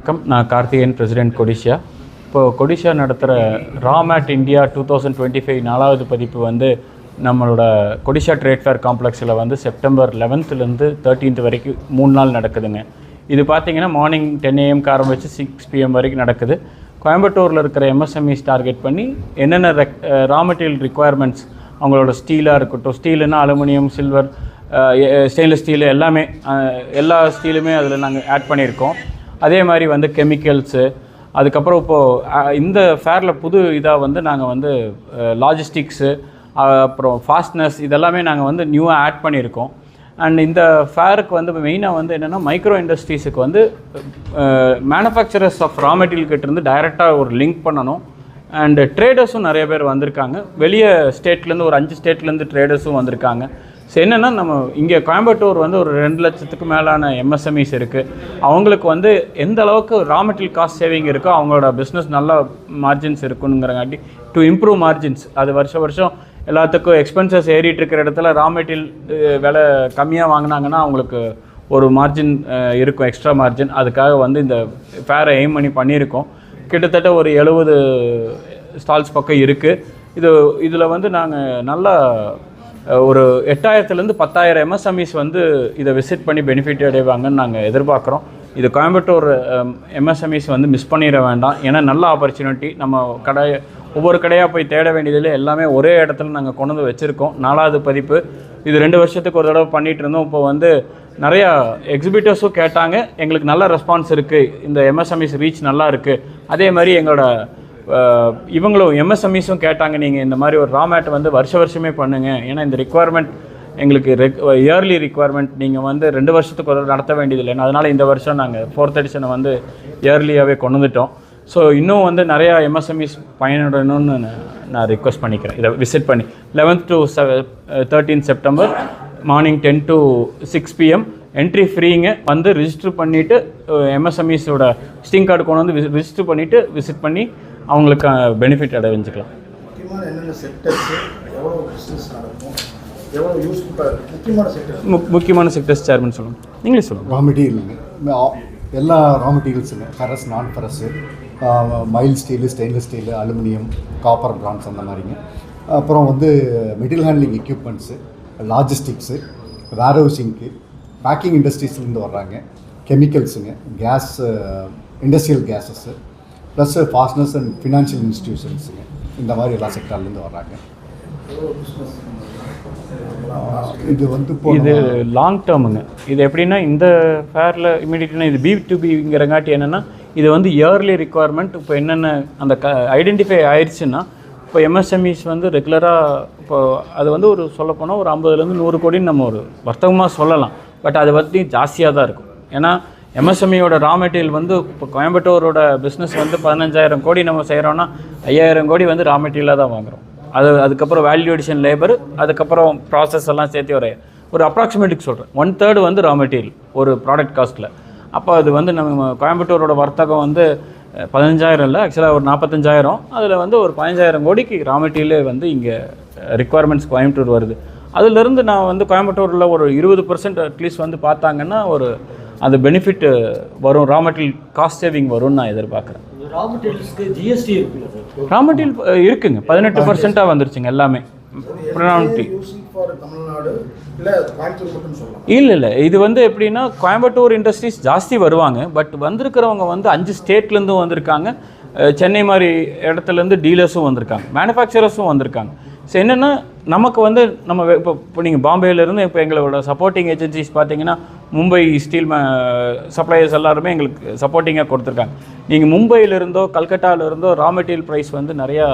வணக்கம். நான் கார்த்திகேயன் பிரசிடென்ட் கொடிஷியா. இப்போது கொடிஷியா நடத்துகிற ராமேட் India two thousand twenty five நாலாவது பதிப்பு வந்து நம்மளோட கொடிஷா ட்ரேட் ஃபேர் காம்ப்ளெக்ஸில் வந்து செப்டம்பர் லெவன்த்துலேருந்து தேர்ட்டீன்த் வரைக்கும் மூணு நாள் நடக்குதுங்க. இது பார்த்தீங்கன்னா மார்னிங் டென் ஏஎம்க்கு ஆரம்பிச்சு சிக்ஸ் பிஎம் வரைக்கும் நடக்குது. கோயம்புத்தூரில் இருக்கிற எம்எஸ்எம்இஸ் டார்கெட் பண்ணி என்னென்ன ரெக் ரா மெட்டீரியல் ரிக்குவயர்மெண்ட்ஸ் அவங்களோட ஸ்டீலாக இருக்கட்டும் ஸ்டீலுன்னா அலுமினியம் சில்வர் ஸ்டெயின்லெஸ் ஸ்டீலு எல்லாமே எல்லா ஸ்டீலுமே அதில் நாங்கள் ஆட் பண்ணியிருக்கோம். அதே மாதிரி வந்து கெமிக்கல்ஸு அதுக்கப்புறம் இப்போது இந்த ஃபேரில் புது இதாக வந்து நாங்கள் வந்து லாஜிஸ்டிக்ஸு அப்புறம் ஃபாஸ்ட்னஸ் இதெல்லாமே நாங்கள் வந்து நியூவாக ஆட் பண்ணியிருக்கோம். அண்ட் இந்த ஃபேருக்கு வந்து மெயினாக வந்து என்னென்னா மைக்ரோ இண்டஸ்ட்ரீஸுக்கு வந்து மேனுஃபேக்சரர்ஸ் ஆஃப் ரா மெட்டீரியல் கிட்டேருந்து டைரெக்டாக ஒரு லிங்க் பண்ணணும். அண்டு ட்ரேடர்ஸும் நிறைய பேர் வந்திருக்காங்க. வெளியே ஸ்டேட்லேருந்து ஒரு அஞ்சு ஸ்டேட்லேருந்து ட்ரேடர்ஸும் வந்திருக்காங்க. ஸோ என்னென்னா நம்ம இங்கே கோயம்புத்தூர் வந்து ஒரு ரெண்டு லட்சத்துக்கு மேலான எம்எஸ்எம்இஸ் இருக்குது அவங்களுக்கு வந்து எந்த அளவுக்கு ரா மெட்டீரியல் காஸ்ட் சேவிங் இருக்கோ அவங்களோட பிஸ்னஸ் நல்ல மார்ஜின்ஸ் இருக்குங்கிறங்காட்டி டு இம்ப்ரூவ் மார்ஜின்ஸ் அது வருஷம் வருஷம் எல்லாத்துக்கும் எக்ஸ்பென்சஸ் ஏறிட்டு இருக்கிற இடத்துல ரா மெட்டீரியல் விலை கம்மியாக வாங்கினாங்கன்னா அவங்களுக்கு ஒரு மார்ஜின் இருக்கும் எக்ஸ்ட்ரா மார்ஜின் அதுக்காக வந்து இந்த ஃபேரை எய்ம் பண்ணி பண்ணியிருக்கோம். கிட்டத்தட்ட ஒரு எழுபது ஸ்டால்ஸ் பக்கம் இருக்குது இது இதில் வந்து நாங்கள் நல்லா ஒரு எட்டாயிரத்துலேருந்து பத்தாயிரம் எம்எஸ்எம்இஸ் வந்து இதை விசிட் பண்ணி பெனிஃபிட் அடைவாங்கன்னு நாங்கள் எதிர்பார்க்குறோம். இது கோயம்புத்தூர் எம்எஸ்எம்இஸ் வந்து மிஸ் பண்ணிட வேண்டாம். ஏன்னா நல்ல ஆப்பர்ச்சுனிட்டி நம்ம கடை ஒவ்வொரு கடையாக போய் தேட வேண்டியதில் எல்லாமே ஒரே இடத்துல நாங்கள் கொண்டு வந்து வச்சுருக்கோம். நாலாவது பதிப்பு. இது ரெண்டு வருஷத்துக்கு ஒரு தடவை பண்ணிகிட்டு இருந்தோம். இப்போ வந்து நிறையா எக்ஸிபிட்டர்ஸும் கேட்டாங்க. எங்களுக்கு நல்ல ரெஸ்பான்ஸ் இருக்குது இந்த எம்எஸ்எம்இஸ் ரீச் நல்லா இருக்குது அதே மாதிரி எங்களோட இவங்களும் எம்எஸ்எம்இஸும் கேட்டாங்க நீங்கள் இந்த மாதிரி ஒரு ரா மேட் வந்து வருஷ வருஷமே பண்ணுங்கள் ஏன்னா இந்த ரெக்குவயர்மெண்ட் எங்களுக்கு ரெக் இயர்லி ரிக்குவயர்மெண்ட் நீங்கள் வந்து ரெண்டு வருஷத்துக்கு ஒரு நடத்த வேண்டியதில்லை அதனால் இந்த வருஷம் நாங்கள் ஃபோர்த் எடிஷனை வந்து இயர்லியாகவே கொண்டு வந்துட்டோம் ஸோ இன்னும் வந்து நிறையா எம்எஸ்எம்இஸ் பயனுடணும்னு நான் நான் ரிக்வெஸ்ட் பண்ணிக்கிறேன். இதை விசிட் பண்ணி. Eleventh to thirteen September morning ten to six PM entry ஃப்ரீங்க வந்து ரிஜிஸ்டர் பண்ணிவிட்டு எம்எஸ்எம்இஸோட ஸ்டிங் கார்டு கொண்டு வந்து ரிஜிஸ்டர் பண்ணிவிட்டு விசிட் பண்ணி அவங்களுக்கு பெனிஃபிட் அடைஞ்சிக்கலாம். முக்கியமான என்னென்ன செக்டர்ஸு சேர்மன் சொல்லுங்கள் நீங்களே சொல்லுங்கள் ரா மெட்டீரியலுங்க எல்லா ரா மெட்டீரியல்ஸுங்க ferrous non ferrous mild steel stainless steel aluminium copper bronze அந்த மாதிரிங்க. அப்புறம் வந்து மெட்டீரியல் ஹேண்ட்லிங் எக்யூப்மெண்ட்ஸு லாஜிஸ்டிக்ஸு வேர்ஹவுசிங்க்கு பேக்கிங் இண்டஸ்ட்ரீஸ்லேருந்து வர்றாங்க. கெமிக்கல்ஸுங்க gas industrial gases plus fasteners and financial இன்ஸ்டிடியூஷன்ஸுங்க இந்த மாதிரி எல்லா செக்டார்லேருந்து வர்றாங்க. இது வந்து இது லாங் டேர்முங்க இது எப்படின்னா இந்த ஃபேரில் இமீடியட்டாக இது பி டு பிங்கிறங்காட்டி என்னென்னா இது வந்து இயர்லி ரிக்குவயர்மெண்ட் இப்போ என்னென்ன அந்த க ஐடென்டிஃபை ஆயிடுச்சுன்னா இப்போ எம்எஸ்எம்இஸ் வந்து ரெகுலராக இப்போ அது வந்து ஒரு சொல்லப்போனால் ஒரு ஐம்பதுலேருந்து நூறு கோடின்னு நம்ம ஒரு வர்த்தகமாக சொல்லலாம். பட் அது பற்றி ஜாஸ்தியாக தான் இருக்கும். ஏன்னா எம்எஸ்எம்இயோட ரா மெட்டீரியல் வந்து இப்போ கோயம்புத்தூரோட பிஸ்னஸ் வந்து பதினஞ்சாயிரம் கோடி நம்ம செய்கிறோன்னா ஐயாயிரம் கோடி வந்து ரா மெட்டீரியலாக தான் வாங்குறோம். அது அதுக்கப்புறம் வேல்யூ அடிஷன் லேபர் அதுக்கப்புறம் ப்ராசஸ் எல்லாம் சேர்த்து ஒரு ஒரு அப்ராக்சிமேட்டுக்கு சொல்கிறேன் ஒன் தேர்டு வந்து ரா மெட்டீரியல் ஒரு ப்ராடக்ட் காஸ்ட்டில் அப்போ அது வந்து நம்ம கோயம்புத்தூரோட வர்த்தகம் வந்து பதினஞ்சாயிரம் இல்லை ஆக்சுவலாக ஒரு நாற்பத்தஞ்சாயிரம் அதில் வந்து ஒரு பதினஞ்சாயிரம் கோடிக்கு ரா மெட்டீரியலே வந்து இங்கே ரிக்குவயர்மெண்ட்ஸ் கோயம்புத்தூர் வருது. அதிலிருந்து நான் வந்து கோயம்புத்தூரில் ஒரு இருபது பர்சன்ட் அட்லீஸ்ட் வந்து பார்த்தாங்கன்னா ஒரு அந்த பெனிஃபிட் வரும் ரா மெட்டீரியல் காஸ்ட் சேவிங் வரும்னு நான் எதிர்பார்க்குறேன். ரா மெட்டீரியல்ஸ்க்கு ஜிஎஸ்டி இருக்குல்ல சார் ரா மெட்டீரியல் இருக்குங்க. பதினெட்டு பர்சென்ட்டாக வந்துருச்சுங்க எல்லாமே. ப்ரொனாமிட்டி யூசிங் ஃபார் தமிழ்நாடு இல்லை இல்லை இல்லை. இது வந்து எப்படின்னா கோயம்புத்தூர் இண்டஸ்ட்ரீஸ் ஜாஸ்தி வருவாங்க. பட் வந்திருக்கிறவங்க வந்து அஞ்சு ஸ்டேட்லேருந்தும் வந்திருக்காங்க. சென்னை மாதிரி இடத்துலேருந்து டீலர்ஸும் வந்திருக்காங்க. மேனுஃபேக்சரர்ஸும் வந்திருக்காங்க. ஸோ என்னென்னா நமக்கு வந்து நம்ம இப்போ இப்போ நீங்கள் பாம்பேலேருந்து இப்போ எங்களோட சப்போர்ட்டிங் ஏஜென்சிஸ் பார்த்தீங்கன்னா மும்பை ஸ்டீல் சப்ளையர்ஸ் எல்லாருமே எங்களுக்கு சப்போர்ட்டிங்காக கொடுத்துருக்காங்க. நீங்கள் மும்பையிலிருந்தோ கல்கட்டாவிலிருந்தோ ரா மெட்டீரியல் ப்ரைஸ் வந்து நிறையா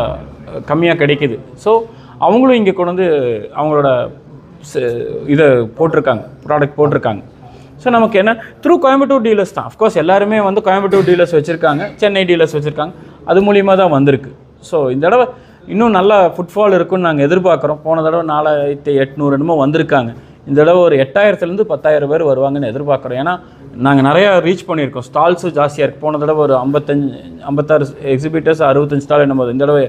கம்மியாக கிடைக்குது. ஸோ அவங்களும் இங்கே கொண்டு வந்து அவங்களோட இதை போட்டிருக்காங்க ப்ராடக்ட் போட்டிருக்காங்க. ஸோ நமக்கு என்ன த்ரூ கோயம்புத்தூர் டீலர்ஸ் தான். அஃப்கோர்ஸ் எல்லாருமே வந்து கோயம்புத்தூர் டீலர்ஸ் வச்சுருக்காங்க சென்னை டீலர்ஸ் வச்சுருக்காங்க. அது மூலியமாக தான் வந்திருக்கு. ஸோ இந்த தடவை இன்னும் நல்ல ஃபுட்ஃபால் இருக்குன்னு நாங்கள் எதிர்பார்க்குறோம். போன தடவை நாலாயிரத்தி எட்நூறு என்னமோ வந்திருக்காங்க. இந்த தடவை ஒரு எட்டாயிரத்துலேருந்து பத்தாயிரம் பேர் வருவாங்கன்னு எதிர்பார்க்குறோம். ஏன்னா நாங்கள் நிறையா ரீச் பண்ணியிருக்கோம். ஸ்டால்ஸும் ஜாஸ்தியாக இருக்குது போன தடவை ஒரு ஐம்பத்தஞ்சு ஐம்பத்தாறு எக்ஸிபிட்டர்ஸ் அறுபத்தஞ்சு ஸ்டால் நம்ம இந்த தடவை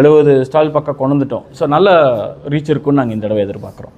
எழுபது ஸ்டால் பக்கம் கொண்டு வந்துட்டோம். ஸோ நல்ல ரீச் இருக்குன்னு நாங்கள் இந்த தடவை எதிர்பார்க்குறோம்.